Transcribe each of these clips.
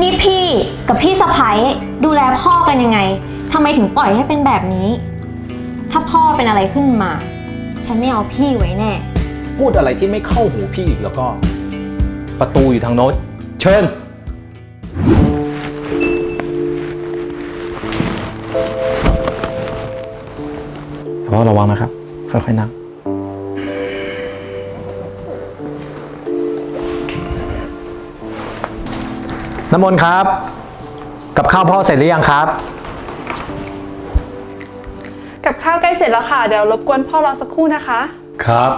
นี่พี่กับพี่สะพ้ยดูแลพ่อกันยังไงทำไมถึงปล่อยให้เป็นแบบนี้ ถ้าพ่อเป็นอะไรขึ้นมา ฉันไม่เอาพี่ไว้แน่ พูดอะไรที่ไม่เข้าหูพี่อีกแล้วก็ ประตูอยู่ทางโน้นเชิญพ่อระวังนะครับ ค่อยๆนั่ง น้ำมนต์ครับ กับข้าวพ่อเสร็จหรือยังครับ กับข้าวใกล้เสร็จแล้วค่ะ เดี๋ยวรบกวนพ่อรอสักครู่นะคะ ครับ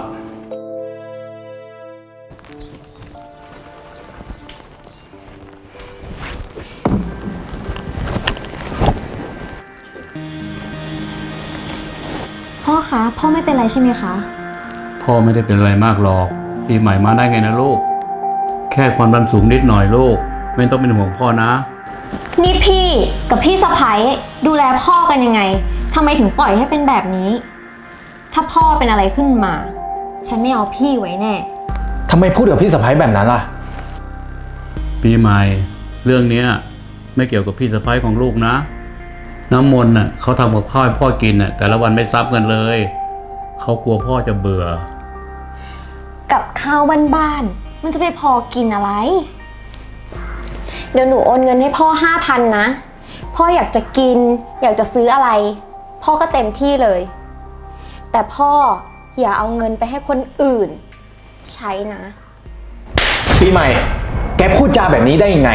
พ่อคะพ่อไม่เป็นไรใช่ไหมคะ พ่อไม่ได้เป็นอะไรมากหรอก ปีใหม่มาได้ไงนะลูก แค่ความดันสูงนิดหน่อยลูก ไม่ต้องเป็นห่วงพ่อนะ นี่พี่กับพี่สะพ้ยดูแลพ่อกันยังไงทำไมถึงปล่อยให้เป็นแบบนี้ ถ้าพ่อเป็นอะไรขึ้นมา ฉันไม่เอาพี่ไว้แน่ ทำไมพูดกับพี่สะพ้ายแบบนั้นล่ะ ปีใหม่ เรื่องเนี้ยไม่เกี่ยวกับพี่สะพ้ายของลูกนะ น้ำมนต์น่ะเขาทำกับข้าวให้พ่อกินน่ะแต่ละวันไม่ซ้ำกันเลย เขากลัวพ่อจะเบื่อ กับข้าวบ้านๆมันจะไปพอกินอะไร เดี๋ยวหนูโอนเงินให้พ่อห้าพันนะ พ่ออยากจะกิน อยากจะซื้ออะไร พ่อก็เต็มที่เลย แต่พ่ออย่าเอาเงินไปให้คนอื่น ใช้นะ ปีใหม่ แกพูดจาแบบนี้ได้ยังไง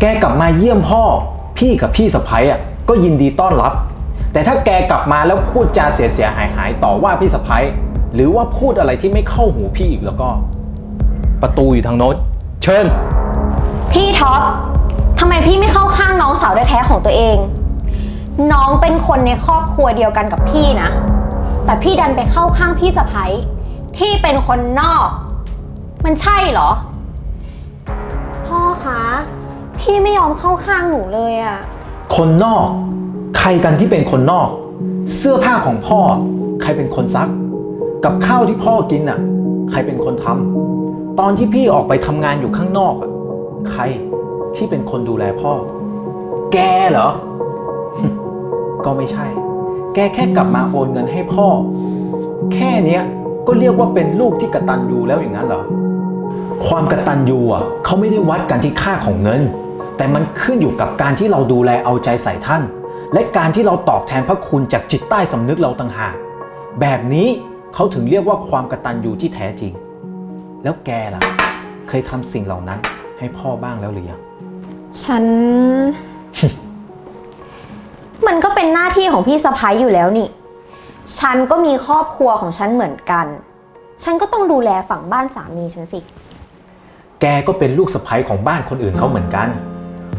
แกกลับมาเยี่ยมพ่อ พี่กับพี่สะพ้ยอะก็ยินดีต้อนรับ แต่ถ้าแกกลับมาแล้วพูดจาเสียเสียหายหายต่อว่าพี่สะพ้ยหรือว่าพูดอะไรที่ไม่เข้าหูพี่อีกแล้วก็ ประตูอยู่ทางโน้นเชิญ พี่ท็อปทำไมพี่ไม่เข้าข้างน้องสาวแท้ๆของตัวเอง น้องเป็นคนในครอบครัวเดียวกันกับพี่นะ แต่พี่ดันไปเข้าข้างพี่สะพ้ยที่เป็นคนนอก มันใช่เหรอ พ่อคะ พี่ไม่ยอมเข้าข้างหนูเลยอะ คนนอก ใครกันที่เป็นคนนอก เสื้อผ้าของพ่อ ใครเป็นคนซัก กับข้าวที่พ่อกินน่ะ ใครเป็นคนทำตอนที่พี่ออกไปทำงานอยู่ข้างนอกอะ ใครที่เป็นคนดูแลพ่อ แกเหรอ ก็ไม่ใช่ แกแค่กลับมาโอนเงินให้พ่อ แค่เนี้ยก็เรียกว่าเป็นลูกที่กระตันยูแล้วอย่างนั้นเหรอ ความกระตัญญูอะเขาไม่ได้วัดกันที่ค่าของเงิน แต่มันขึ้นอยู่กับการที่เราดูแลเอาใจใส่ท่าน และการที่เราตอบแทนพระคุณจากจิตใต้สำนึกเราต่างหาก แบบนี้เขาถึงเรียกว่าความกระตัญญูที่แท้จริง แล้วแกล่ะ เคยทำสิ่งเหล่านั้น ให้พ่อบ้างแล้วหรือยัง ฉัน มันก็เป็นหน้าที่ของพี่สะพ้ยอยู่แล้วนี่ ฉันก็มีครอบครัวของฉันเหมือนกัน ฉันก็ต้องดูแลฝั่งบ้านสามีฉันสิ แกก็เป็นลูกสะใภ้ของบ้านคนอื่นเขาเหมือนกัน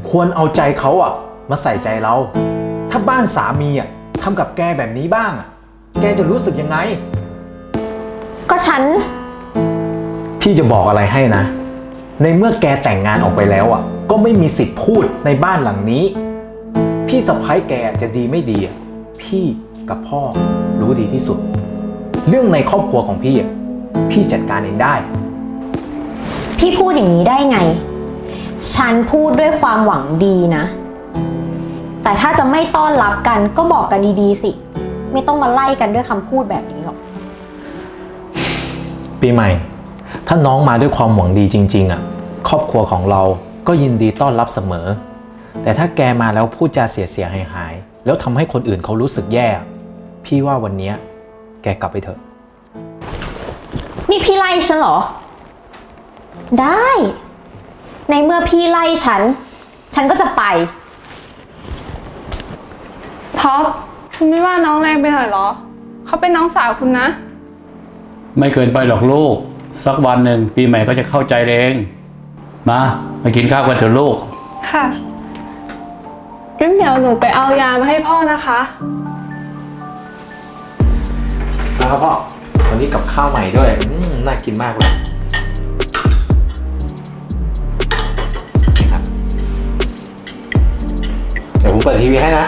ควรเอาใจเขาอะ มาใส่ใจเรา ถ้าบ้านสามีอะทำกับแกแบบนี้บ้างอะ แกจะรู้สึกยังไง ก็ฉัน พี่จะบอกอะไรให้นะ ในเมื่อแกแต่งงานออกไปแล้วอะ ก็ไม่มีสิทธิ์พูดในบ้านหลังนี้ พี่สะพ้ายแกจะดีไม่ดีอะพี่กับพ่อรู้ดีที่สุด เรื่องในครอบครัวของพี่อะพี่จัดการเองได้ พี่พูดอย่างนี้ได้ไง ฉันพูดด้วยความหวังดีนะ แต่ถ้าจะไม่ต้อนรับกันก็บอกกันดีๆสิ ไม่ต้องมาไล่กันด้วยคำพูดแบบนี้หรอก ปีใหม่ ถ้าน้องมาด้วยความหวังดีจริงๆอะครอบครัวของเราก็ยินดีต้อนรับเสมอ แต่ถ้าแกมาแล้วพูดจาเสียเสียหายหายๆแล้วทำให้คนอื่นเขารู้สึกแย่ พี่ว่าวันเนี้ยแกกลับไปเถอะ นี่พี่ไล่ฉันเหรอ ได้ ในเมื่อพี่ไล่ฉัน ฉันก็จะไป ท็อปคุณไม่ว่าน้องแรงไปหน่อยเหรอ เขาเป็นน้องสาวคุณนะ ไม่เกินไปหรอกลูก สักวันหนึ่งปีใหม่ก็จะเข้าใจเองมามากินข้าวกันเถอะลูก ค่ะงั้นเดี๋ยวหนูไปเอายามาให้พ่อนะคะ นะครับพ่อ วันนี้กับข้าวใหม่ด้วย อืม น่ากินมากเลยนี่ครับเดี๋ยวผมเปิดทีวีให้นะ